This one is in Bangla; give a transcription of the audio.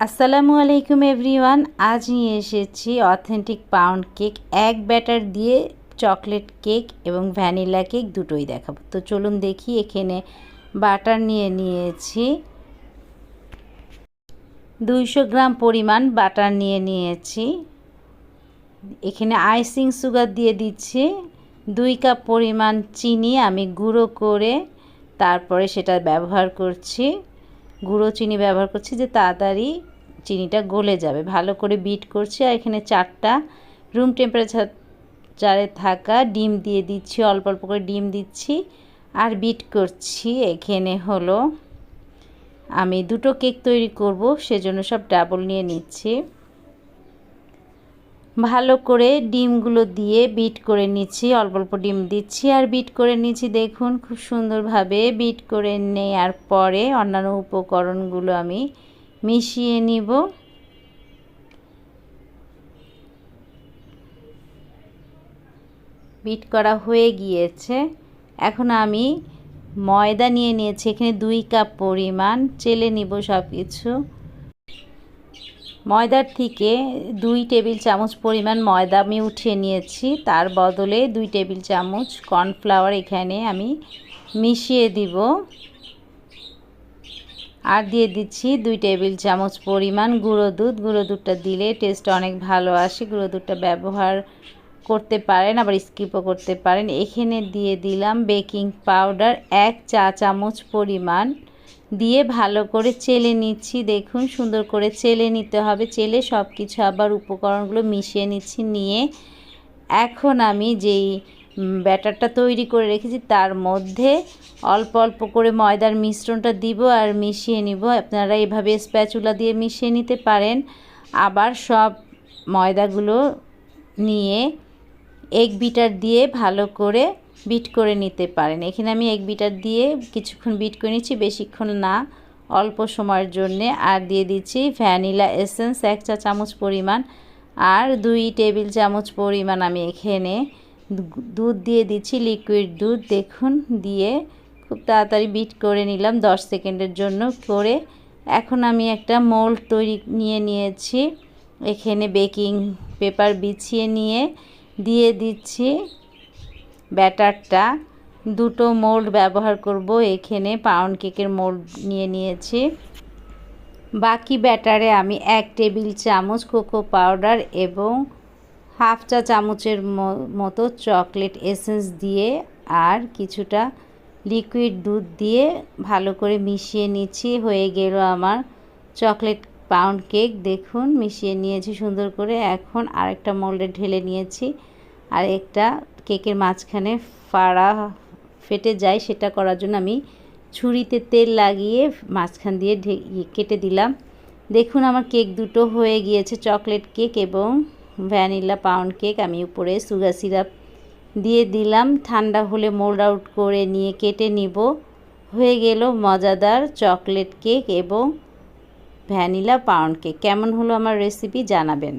আসসালামু আলাইকুম এভরিওয়ান, আজ নিয়ে এসেছি অথেন্টিক পাউন্ড কেক, এক ব্যাটার দিয়ে চকলেট কেক এবং ভ্যানিলা কেক দুটোই দেখাবো। তো চলুন দেখি, এখানে বাটার নিয়ে নিয়েছি। দুইশো গ্রাম পরিমাণ বাটার নিয়ে নিয়েছি। এখানে আইসিং সুগার দিয়ে দিচ্ছি। দুই কাপ পরিমাণ চিনি আমি গুঁড়ো করে তারপরে সেটা ব্যবহার করছি। গুঁড়ো চিনি ব্যবহার করছি যে তাড়াতাড়ি চিনিটা গলে যাবে। ভালো করে বিট করছি আর এখানে চারটা রুম টেম্পারেচার চারে থাকা ডিম দিয়ে দিচ্ছি, অল্প অল্প করে ডিম দিচ্ছি আর বিট করছি। এখানে হলো আমি দুটো কেক তৈরি করব, সেজন্য সব ডাবল নিয়ে নিচ্ছি। ভালো করে ডিমগুলো দিয়ে বিট করে নিচ্ছি। অল্প অল্প ডিম দিচ্ছি আর বিট করে নিচ্ছি। দেখুন, খুব সুন্দরভাবে বিট করে নেওয়ার পরে অন্যান্য উপকরণগুলো আমি মিশিয়ে নিব। বিট করা হয়ে গিয়েছে। এখন আমি ময়দা নিয়ে নিয়েছি। এখানে দুই কাপ পরিমাণ। চেলে নিব সব কিছু ময়দার থেকে দুই টেবিল চামচ পরিমাণ ময়দা আমি উঠিয়ে নিয়েছি। তার বদলে দুই টেবিল চামচ কর্নফ্লাওয়ার এখানে আমি মিশিয়ে দিব। আর দিয়ে দিচ্ছি দুই টেবিল চামচ পরিমাণ গুঁড়ো দুধ। গুঁড়ো দুধটা দিলে টেস্ট অনেক ভালো আসে। গুঁড়ো দুধটা ব্যবহার করতে পারেন, আবার স্কিপও করতে পারেন। এখানে দিয়ে দিলাম বেকিং পাউডার এক চা চামচ পরিমাণ দিয়ে ভালো করে চেলে নিচ্ছি। দেখুন, সুন্দর করে চেলে নিতে হবে। চেলে সব কিছু আবার উপকরণগুলো মিশিয়ে নিচ্ছি, নিয়ে এখন আমি যেই ব্যাটারটা তৈরি করে রেখেছি, তার মধ্যে অল্প অল্প করে ময়দার মিশ্রণটা দিব আর মিশিয়ে নিব। আপনারা এভাবে স্প্যাচুলা দিয়ে মিশিয়ে নিতে পারেন। আবার সব ময়দাগুলো নিয়ে এগ বিটার দিয়ে ভালো করে বিট করে নিতে পারেন। এখানে আমি এক বিটার দিয়ে কিছুক্ষণ বিট করে নিচ্ছি, বেশিক্ষণ না, অল্প সময়ের জন্যে। আর দিয়ে দিচ্ছি ভ্যানিলা এসেন্স, এক চা চামচ পরিমাণ। আর দুই টেবিল চামচ পরিমাণ আমি এখানে দুধ দিয়ে দিচ্ছি লিকুইড দুধ। দেখুন, দিয়ে খুব তাড়াতাড়ি বিট করে নিলাম দশ সেকেন্ডের জন্য করে। এখন আমি একটা মোল্ড তৈরি নিয়ে নিয়েছি, এখানে বেকিং পেপার বিছিয়ে নিয়ে। দিয়ে দিচ্ছি ব্যাটারটা দুটো মোল্ড ব্যবহার করব। এখানে পাউন্ড কেকের মোল্ড নিয়ে নিয়েছি। বাকি ব্যাটারে আমি এক টেবিল চামচ কোকো পাউডার এবং হাফ চা চামচের মতো চকলেট এসেন্স দিয়ে আর কিছুটা লিকুইড দুধ দিয়ে ভালো করে মিশিয়ে নিচ্ছি। হয়ে গেল আমার চকলেট পাউন্ড কেক। দেখুন, মিশিয়ে নিয়েছি সুন্দর করে। এখন আরেকটা মোল্ডে ঢেলে নিয়েছি। আর একটা কেকের মাঝখানে ফাড়া ফেটে যায়, সেটা করার জন্য আমি ছুরিতে তেল লাগিয়ে মাঝখান দিয়ে কেটে দিলাম। দেখুন আমার কেক দুটো হয়ে গিয়েছে, চকলেট কেক এবং ভ্যানিলা পাউন্ড কেক। আমি উপরে সুগার সিরাপ দিয়ে দিলাম। ঠান্ডা হলে মোল্ড আউট করে নিয়ে কেটে নিব। হয়ে গেল মজাদার চকলেট কেক এবং ভ্যানিলা পাউন্ড কেক। কেমন হলো আমার রেসিপি জানাবেন।